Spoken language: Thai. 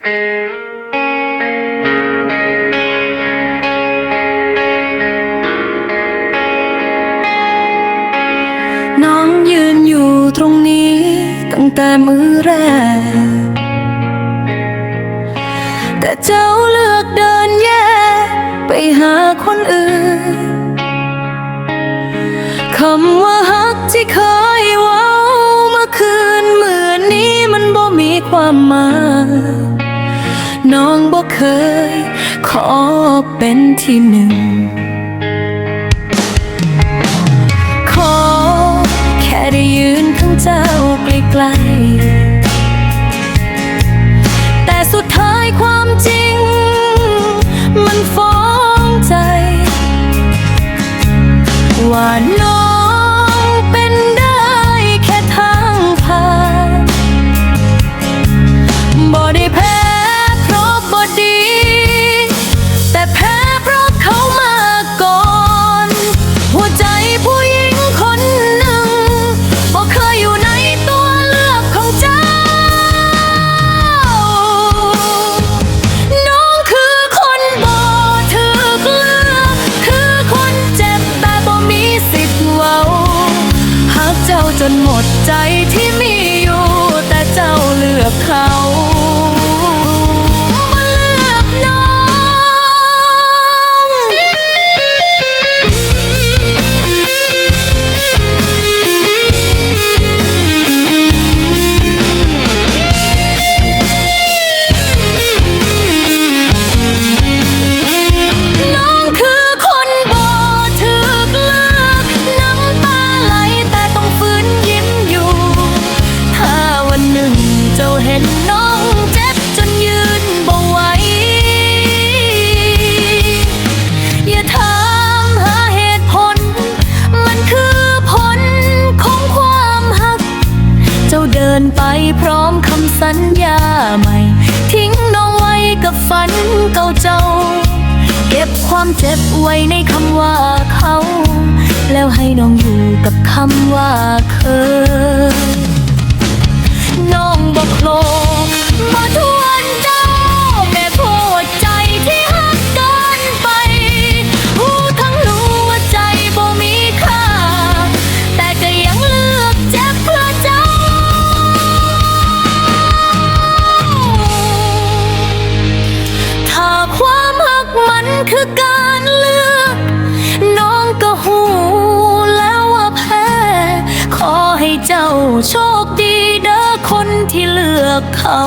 น้องยืนอยู่ตรงนี้ตั้งแต่มือแรก แต่เจ้าเลือกเดินแยกไปหาคนอื่น คำว่าฮักที่เคย เคย ขอเป็นที่หนึ่ง ขอแค่ได้ยืนข้างเจ้าใกลๆแต่สุดท้ายความจริง มันฟ้องใจ ว่าน้องเป็นได้แค่ทางผ่านบ่ได้แพ้เพ จนหมดใจที่มีอยู่แต่เจ้าเลือกเขา นน้องเจ็บจนยืนบ่ไหว อย่าถามหาเหตุผล มันคือผลของความหัก เจ้าเดินไปพร้อมคำสัญญาใหม่ ทิ้งน้องไว้กับฝันเก่าเจ้า เก็บความเจ็บไว้ในคำว่าเขา แล้วให้น้องอยู่กับคำว่าเคย คือการเลือก น้องก็หูแล้วว่าแพ้ ขอให้เจ้าโชคดีเด้อคนที่เลือกเขา